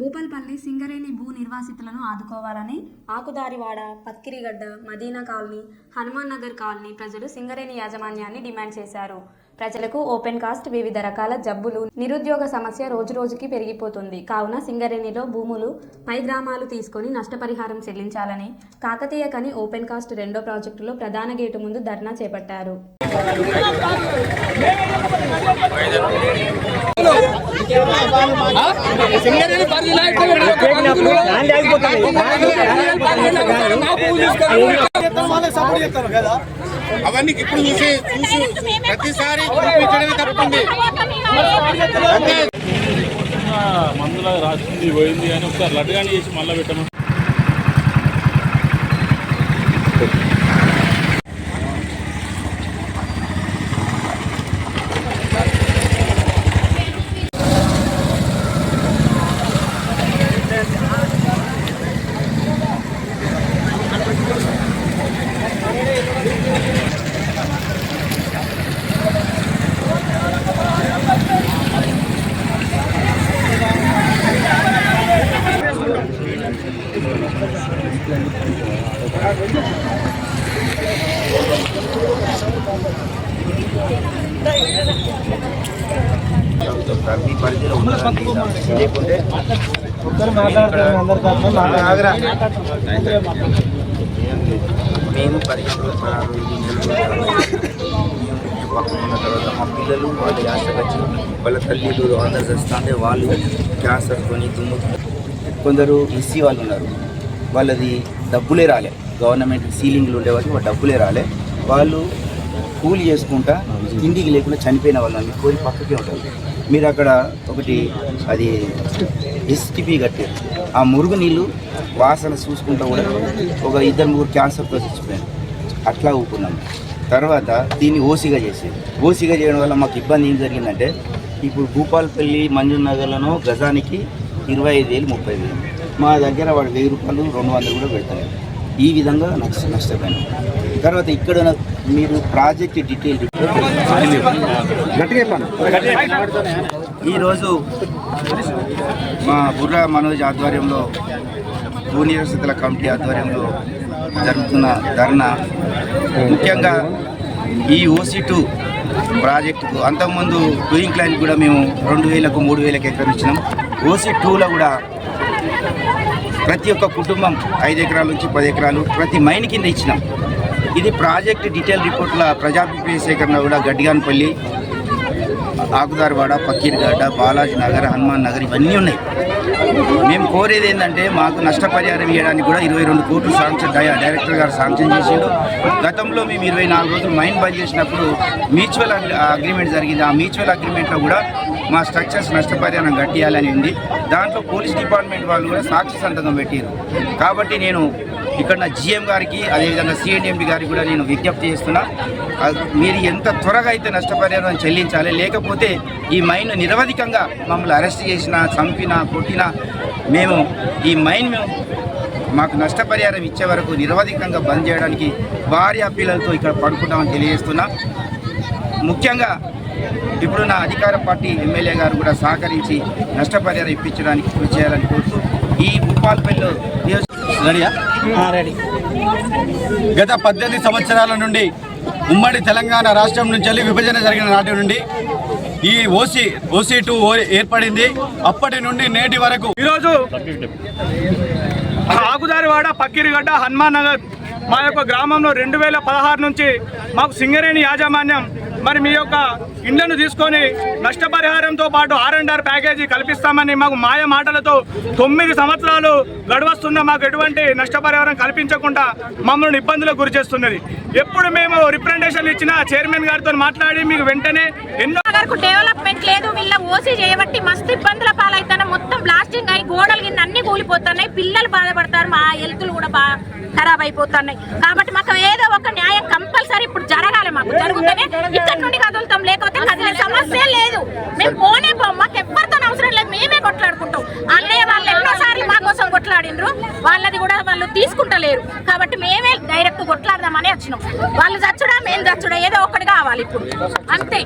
భూపల్పల్లి సింగరేణి భూ నిర్వాసితులను ఆదుకోవాలని ఆకుదారివాడ పత్కిరిగడ్డ మదీనా కాలనీ హనుమాన్ నగర్ కాలనీ ప్రజలు సింగరేణి యాజమాన్యాన్ని డిమాండ్ చేశారు. ప్రజలకు ఓపెన్ కాస్ట్ వివిధ రకాల జబ్బులు నిరుద్యోగ సమస్య రోజురోజుకి పెరిగిపోతుంది. కావున సింగరేణిలో భూములు పై గ్రామాలు తీసుకొని నష్టపరిహారం చెల్లించాలని కాకతీయ కని ఓపెన్ కాస్ట్ రెండో ప్రాజెక్టులో ప్రధాన గేటు ముందు ధర్నా చేపట్టారు. అవన్నీ ఇప్పుడు చూసే చూసి ప్రతిసారి చూపించడమే తప్పండి మందుల రాసింది పోయింది అని ఒకసారి లడ్డుగాని చేసి మళ్ళీ పెట్టమని పరిధిలో లేకుంటే మేము పరిగెత్తులు ఉన్న తర్వాత మా పిల్లలు వాళ్ళ యాసకొచ్చి వాళ్ళ తల్లిలు అందరు వస్తుంటే వాళ్ళు క్యాన్సర్ కొని దుమ్ము కొందరు ఎస్సీ వాళ్ళు ఉన్నారు. వాళ్ళది డబ్బులే రాలే. గవర్నమెంట్ సీలింగ్లు ఉండేవాళ్ళు వాళ్ళు డబ్బులే రాలే. వాళ్ళు కూలి చేసుకుంటా తిండికి లేకుండా చనిపోయిన వాళ్ళని కోరి పక్కకే ఉంటుంది మీరు అక్కడ ఒకటి అది ఎస్టిపి కట్టారు. ఆ మురుగు నీళ్ళు వాసన చూసుకుంటా కూడా ఒక ఇద్దరు ముగ్గురు క్యాన్సర్తో చచ్చిపోయారు అట్లా ఊపుకున్నాం. తర్వాత దీన్ని ఓసిగా చేసేది ఓసిగా చేయడం వల్ల మాకు ఇబ్బంది ఏం జరిగిందంటే ఇప్పుడు భూపాలపల్లి మంజూర్ నగర్లను గజానికి ఇరవై ఐదు వేలు ముప్పై వేలు. మా దగ్గర వాడు వెయ్యి రూపాయలు రెండు వందలు కూడా పెడతారు ఈ విధంగా నష్ట నష్టపోయాను తర్వాత ఇక్కడ మీరు ప్రాజెక్ట్ డీటెయిల్ ఈరోజు మా బుర్రా మనోజ్ ఆధ్వర్యంలో భూ కమిటీ ఆధ్వర్యంలో జరుగుతున్న ధర్నా. ముఖ్యంగా ఈ ఓసీ టూ ప్రాజెక్టుకు అంతకుముందు డూయింగ్ క్లైన్ కూడా మేము రెండు వేలకు మూడు వేలకు ఎక్కడ ఇచ్చినాం. ఓసీ టూలో కూడా ప్రతి ఒక్క కుటుంబం ఐదు ఎకరాల నుంచి పది ఎకరాలు ప్రతి మైన్ కింద ఇచ్చినాం. ఇది ప్రాజెక్ట్ డీటెయిల్ రిపోర్ట్ల ప్రజాభిప్రాయ సేకరణ కూడా గడ్డిగానపల్లి ఆకుదారివాడ పక్కీర్గడ్డ బాలాజీ నగర్ హనుమాన్ నగర్ ఇవన్నీ ఉన్నాయి. మేము కోరేది ఏంటంటే మాకు నష్టపరిహారం ఇవ్వడానికి కూడా ఇరవై రెండు కోట్లు శాంక్షన్ డైరెక్టర్ గారు శాంక్షన్ చేసిండు. గతంలో మేము ఇరవై నాలుగు రోజులు మైన్ బంద్ చేసినప్పుడు మ్యూచువల్ అగ్రిమెంట్ జరిగింది. ఆ మ్యూచువల్ అగ్రిమెంట్లో కూడా మా స్ట్రక్చర్స్ నష్టపరిహారం కట్టియాలని ఉంది. దాంట్లో పోలీస్ డిపార్ట్మెంట్ వాళ్ళు కూడా సాక్షి సంతకం పెట్టారు కాబట్టి నేను ఇక్కడ నా జిఎం గారికి అదేవిధంగా సిఎండిఎండి గారికి కూడా నేను విజ్ఞప్తి చేస్తున్నా. మీరు ఎంత త్వరగా అయితే నష్టపరిహారం చెల్లించాలి లేకపోతే ఈ మైన్ నిరవధికంగా మమ్మల్ని అరెస్ట్ చేసినా చంపినా కొట్టినా మేము ఈ మైన్ మేము మాకు నష్టపరిహారం ఇచ్చే వరకు నిరవధికంగా బంద్ చేయడానికి భార్య పిల్లలతో ఇక్కడ పడుకుంటామని తెలియజేస్తున్నా. ముఖ్యంగా ఇప్పుడున్న అధికార పార్టీ ఎమ్మెల్యే గారు కూడా సహకరించి నష్టపరిహారం ఇప్పించడానికి కృషి చేయాలని కోరుతూ ఈ భూపాల్పల్లిలో నియోజక గత పద్దెనిమిది సంవత్సరాల నుండి ఉమ్మడి తెలంగాణ రాష్ట్రం నుంచి వెళ్ళి విభజన జరిగిన నాటి నుండి ఈ ఓసీ ఓసీ టూ ఏర్పడింది. అప్పటి నుండి నేటి వరకు ఈరోజు ఆకుదారివాడ పక్కిరిగడ్డ హనుమాన్ నగర్ మా యొక్క గ్రామంలో రెండు వేల పదహారు నుంచి మాకు సింగరేణి యాజమాన్యం మరి మీ యొక్క ఇండ్లను తీసుకొని నష్టపరిహారంతో పాటు ఆర్ అండ్ ఆర్ ప్యాకేజీ కల్పిస్తామని మాకు మాయ మాటలతో తొమ్మిది సంవత్సరాలు గడవస్తున్న మాకు ఎటువంటి నష్టపరిహారం కల్పించకుండా మమ్మల్ని ఇబ్బందులకు గురి చేస్తున్నది. ఎప్పుడు మేము రిప్రజెంటేషన్ ఇచ్చిన చైర్మన్ గారితో మాట్లాడి మీకు వెంటనే ఎన్నో డెవలప్మెంట్ లేదు వీళ్ళ ఓసీ చేయబట్టి మస్తు ఇబ్బందుల పాలవుతాను మొత్తం బ్లాస్టింగ్ అయి గోడలు కింద అన్ని కూలిపోతున్నాయి. పిల్లలు బాధపడతారు. మా హెల్త్లు కూడా బాగా ఖరాబ్ అయిపోతున్నాయి. కాబట్టి మాకు ఏదో ఒక న్యాయం జరుగుతూనే ఇక్కడ నుండి కదులుతాం. లేకపోతే కదిలే సమస్య లేదు. మేము పోనే పోం మాకు ఎవరితో అవసరం లేదు. మేమే కొట్లాడుకుంటాం. అన్నయ్య వాళ్ళు ఎన్నోసార్లు మా కోసం కొట్లాడిండ్రు. వాళ్ళది కూడా వాళ్ళు తీసుకుంటలేరు. కాబట్టి మేమే డైరెక్ట్ కొట్లాడదామని వచ్చినాం. వాళ్ళు చచ్చుడా మేము చచ్చుడా ఏదో ఒకటి కావాలి ఇప్పుడు. అంతే.